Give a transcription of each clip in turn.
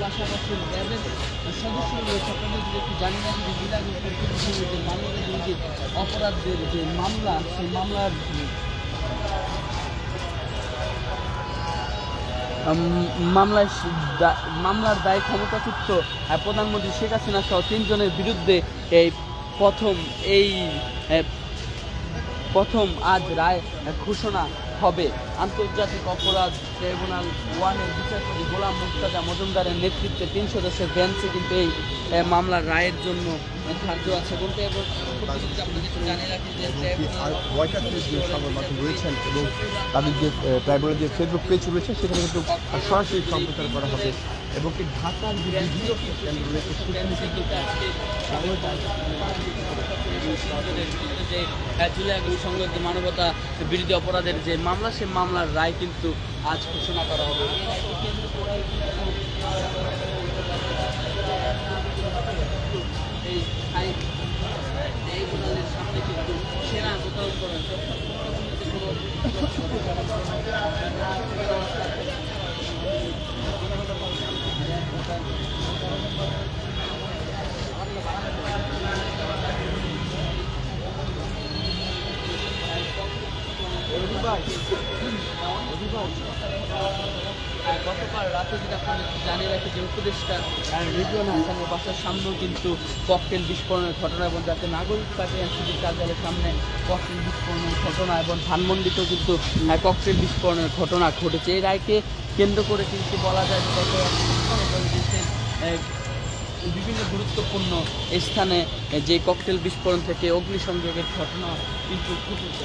পাশাপাশি র্যাবের সদস্য রয়েছে আপনাদের জানি না যে জেলা যে যে অপরাধের যে মামলা সেই মামলার মামলায় মামলার দায় ক্ষমতাচ্যুত প্রধানমন্ত্রী শেখ হাসিনা সহ তিনজনের বিরুদ্ধে এই প্রথম এই প্রথম আজ রায় ঘোষণা হবে। আন্তর্জাতিক অপরাধ ট্রাইব্যুনাল ওয়ানের বিচারপতি গোলাম মুক্তাজা মজুমদারের নেতৃত্বে তিন সদস্যের বেঞ্চে কিন্তু এই মামলার রায়ের জন্য ধার্য আছে বলতে এবং রয়েছেন তাদের যে ট্রাইব্যুনাল যে ফেসবুক পেজ রয়েছে সেখানে কিন্তু সরাসরি সম্প্রচার করা হবে এবং কি ঢাকার যে বিভিন্ন কেন্দ্র রয়েছে সেখানে কিন্তু যে আহ, জুলাই আগস্ট মানবতা বিরোধী অপরাধের যে মামলা সে মামলার রায় কিন্তু আজ ঘোষণা করা হবে। সামনে কিন্তু সেনা কোথাও করেন উপদেষ্টা রিজওয়ান হাসানের বাসার সামনেও কিন্তু ককটেল বিস্ফোরণের ঘটনা এবং যাতে নাগরিক পার্টি এনসিপির কার্যালয়ের সামনে ককটেল বিস্ফোরণের ঘটনা এবং ধানমন্ডিতেও কিন্তু ককটেল বিস্ফোরণের ঘটনা ঘটেছে। এই রায়কে কেন্দ্র করে কিন্তু বলা যায় যে গত বিভিন্ন গুরুত্বপূর্ণ স্থানে যে ককটেল বিস্ফোরণ থেকে অগ্নিসংযোগের ঘটনা কিন্তু ঘটেছে।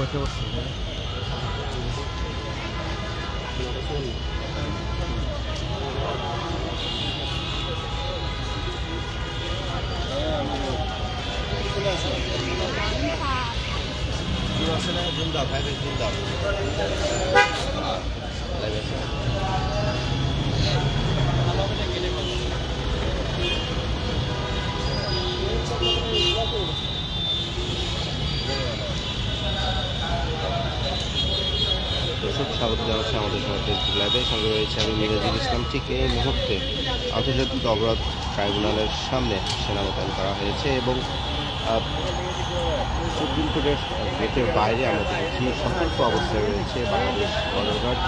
What else? দর্শক, স্বাগত জানাচ্ছি আমাদের সঙ্গে ফেসবুক লাইভে সঙ্গে রয়েছে আমি মিরাজুল ইসলাম। ঠিক এই মুহূর্তে আন্তর্জাতিক অপরাধ ট্রাইব্যুনালের সামনে সেনা মোতায়েন করা হয়েছে এবং সুপ্রিম কোর্টের গেটের বাইরে আমরা দেখেছি সতর্ক অবস্থায় রয়েছে Bangladesh border guard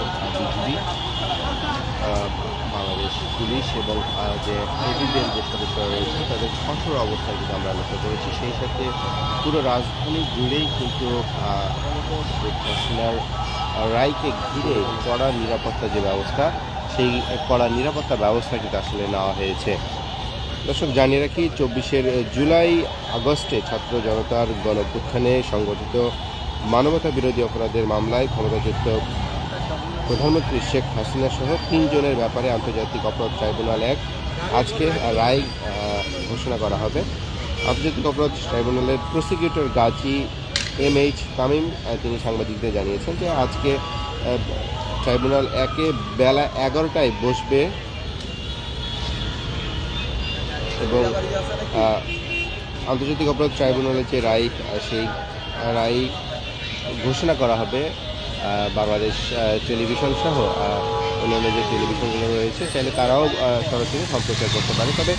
Bangladesh police এবং যে এভিডেন্ট যে সদস্যরা রয়েছে, তাদের কঠোর অবস্থায় কিন্তু আমরা লক্ষ্য করেছি। সেই সাথে পুরো রাজধানী জুড়েই কিন্তু শেখ রায়কে ঘিরে কড়া নিরাপত্তা যে ব্যবস্থা, সেই কড়া নিরাপত্তা ব্যবস্থা কিন্তু আসলে নেওয়া হয়েছে। দর্শক, জানিয়ে রাখি, চব্বিশের জুলাই আগস্টে ছাত্র জনতার গণপুত্থানে সংগঠিত মানবতা বিরোধী অপরাধের মামলায় ক্ষমতাযুক্ত প্রধানমন্ত্রী শেখ হাসিনা সহ তিনজনের ব্যাপারে আন্তর্জাতিক অপরাধ ট্রাইব্যুনাল এক আজকে রায় ঘোষণা করা হবে। আন্তর্জাতিক অপরাধ ট্রাইব্যুনালের prosecutor Gazi M H Tamim তিনি সাংবাদিকদের জানিয়েছেন যে আজকে ট্রাইব্যুনাল একে বেলা এগারোটায় বসবে এবং আন্তর্জাতিক অপরাধ ট্রাইব্যুনালের যে রায় সেই রায় ঘোষণা করা হবে বাংলাদেশ টেলিভিশন সহ অন্যান্য যে টেলিভিশনগুলো রয়েছে, চাইলে তারাও সরাসরি সম্প্রচার করতে পারে। তবে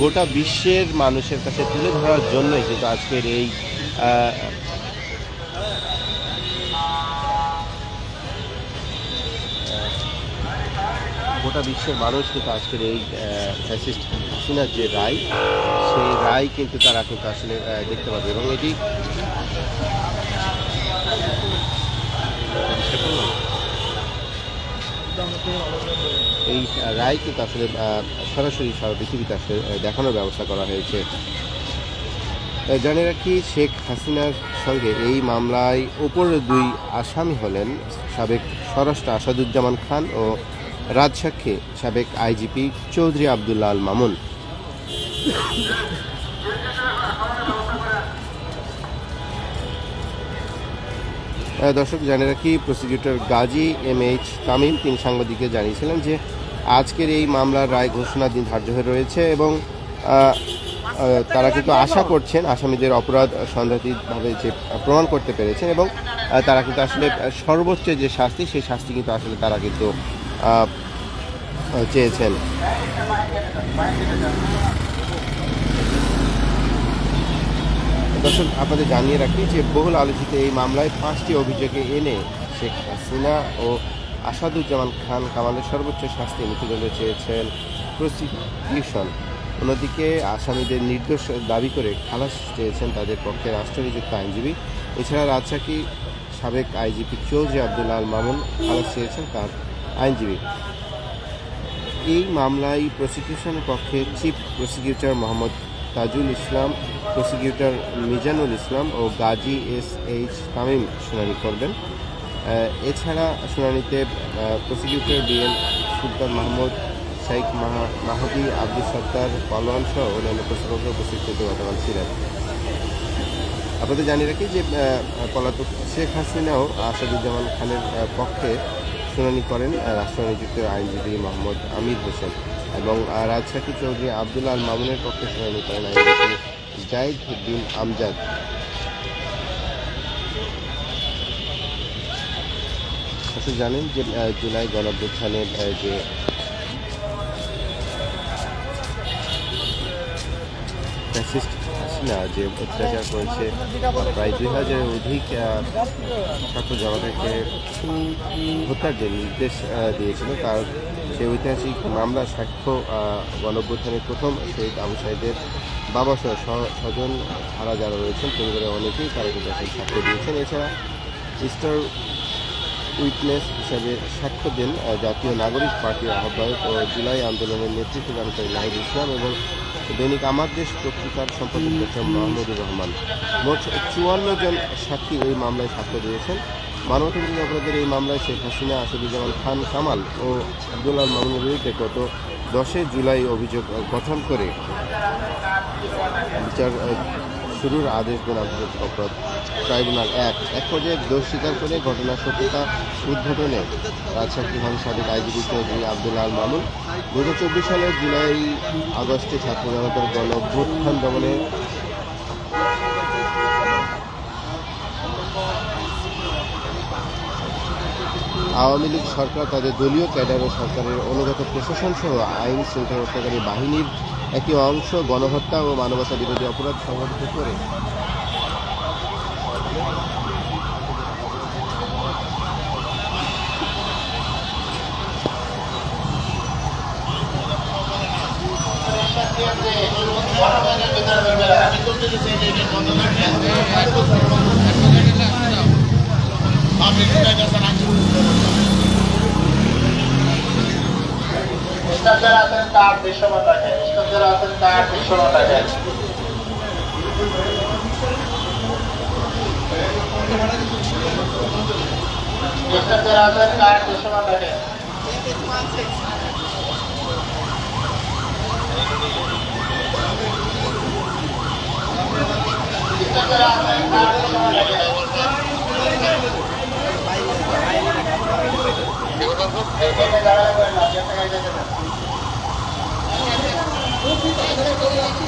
গোটা বিশ্বের মানুষের কাছে তুলে ধরার জন্যই কিন্তু আজকের এই গোটা বিশ্বের মানুষ কিন্তু আজকের এই ফ্যাসিস্ট হাসিনার যে রায়, সেই রায় কিন্তু তারা কিন্তু আসলে দেখতে পাবে। এবং এটি এই রায় কিন্তু আসলে সরাসরি সারা পৃথিবীতে আসলে দেখানোর ব্যবস্থা করা হয়েছে। জানিয়ে রাখি, শেখ হাসিনার সঙ্গে এই মামলায় ওপর দুই আসামি হলেন সাবেক স্বরাষ্ট্র আসাদুজ্জামান খান ও রাজসাক্ষী সাবেক আইজিপি চৌধুরী আবদুল্লাহ আল মামুন। দর্শক জানিয়ে রাখি prosecutor Gazi M H Tamim, তিনি সাংবাদিকদের জানিয়েছিলেন যে আজকের এই মামলার রায় ঘোষণার দিন ধার্য হয়ে রয়েছে এবং তারা কিন্তু আশা করছেন আসামিদের অপরাধ সন্দেহাতীতভাবে যে প্রমাণ করতে পেরেছেন এবং তারা কিন্তু আসলে সর্বোচ্চ যে শাস্তি, সেই শাস্তি কিন্তু আসলে তারা কিন্তু চেয়েছেন। দর্শক, আপনাদের জানিয়ে রাখি যে বহুল আলোচিত এই মামলায় পাঁচটি অভিযোগে এনে শেখ হাসিনা ও আসাদুজ্জামান খান কামালের সর্বোচ্চ শাস্তি মৃত্যুদণ্ড চেয়েছেন প্রসিকিউশন। অন্যদিকে আসামিদের নির্দোষ দাবি করে খালাস চেয়েছেন তাদের পক্ষে রাষ্ট্রনিযুক্ত আইনজীবী। এছাড়া রাজশাহী সাবেক আইজিপি চৌধুরী আব্দুল আল মামুন খালাস চেয়েছেন তার আইনজীবী। এই মামলায় প্রসিকিউশনের পক্ষে chief prosecutor Mohammad Tajul Islam, prosecutor Mizanul Islam ও গাজী এস এইচ তামিম শুনানি করবেন। এছাড়া শুনানিতে প্রসিকিউটর বিএন সুলতান মাহমুদ, শাইখ মাহা- মাহাদি আব্দুল সত্তার, পালোয়ান সহ অন্যান্য প্রতিপক্ষ উপস্থিত থেকে গতকাল ছিলেন। আপনাদের জানিয়ে রাখি যে পলাতক শেখ হাসিনাও আসাদুজ্জামান খানের পক্ষে শুনানি করেন রাষ্ট্রনিযুক্ত আইনজীবী মোহাম্মদ আমির হোসেন। এবং রাজশাহী চৌধুরী আব্দুল আল মামুনের পক্ষে শুনানি করেন আইনজীবী জাইদ উদ্দিন আমজাদ। জানেন যে জুলাই গণঅভ্যুত্থানের যে ফ্যাসিস্ট হাসিনা যে অত্যাচার করেছে প্রায় দুই হাজারের অধিক ছাত্র জনতাকে হত্যার যে নির্দেশ দিয়েছিল, তার সেই ঐতিহাসিক মামলা, সাক্ষ্য গণঅভ্যুত্থানের প্রথম শহীদ আবু সাইদের বাবা সহ স্বজন ছাড়া যারা রয়েছেন পরিবারের অনেকেই তারা কিন্তু সাক্ষ্য দিয়েছেন। এছাড়া স্টার উইটনেস হিসাবে সাক্ষ্য দেন জাতীয় নাগরিক পার্টির আহ্বায়ক ও জুলাই আন্দোলনের নেতৃত্ব দানকারী নাহিদ ইসলাম এবং দৈনিক আমার দেশ পত্রিকার সম্পাদক ডক্টর মাহমুদুর রহমান। মোট চুয়ান্ন জন সাক্ষী এই মামলায় সাক্ষ্য দিয়েছেন। মানবতাবিরোধী অপরাধের এই মামলায় শেখ হাসিনা আসাদুজ্জামান খান কামাল ও আব্দুল্লাহ মামুনের বিরুদ্ধে গত দশই জুলাই অভিযোগ গঠন করে বিচার শুরুর আদেশ দেন আন্তর্জাতিক অপরাধ ট্রাইব্যুনাল এক। এক পর্যায়ে দোষ স্বীকার করে ঘটনার সত্যতা উদ্ঘাটনে রাজশাহী হন সাবেক আইজিপি চৌধুরী আব্দুল আল মামুন। দু হাজার চব্বিশ সালের জুলাই আগস্টে ছাত্র জনতার গণ অভ্যুত্থান দমনে আওয়ামী লীগ সরকার তাদের দলীয় ক্যাডার ও সরকারের অনুগত প্রশাসন সহ আইন শৃঙ্খলা রক্ষাকারী বাহিনীর একটি অংশ গণহত্যা ও মানবতা বিরোধী অপরাধ সংগঠিত করে। তার দৃশ্যমান রাখেন স্টাফদের আছেন তার দৃশ্যমান রাখেন স্টাফদের আছেন তার দৃশ্যমান রাখেন এখানে Gracias.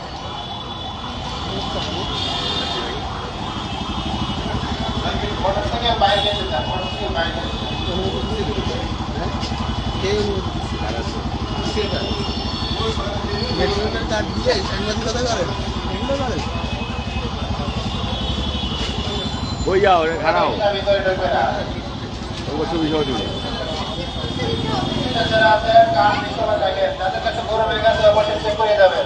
মোটর থেকে বাইরে যেতে চান মোটর থেকে বাইরে যেতে চান। ওই যাও রে খারাও রিক্সা ভিতরে ঢুকবে না ওকে ছবি সহ দিবে যাদের কাছে গরমের কাছে অবশ্যই চেক করে যাবেন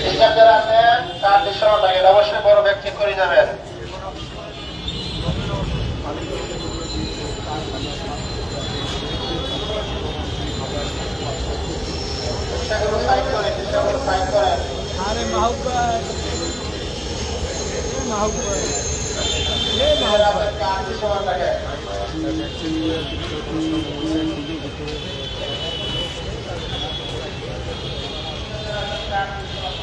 রিক্সা যারা আছেন কার দৃশ্যমান রাখেন অবশ্যই বড় চেক করে যাবেন রিক্সাগুলো সাইড করেন রিক্সাগুলো সাইড করেন যারা আছেন কার দৃশ্যমান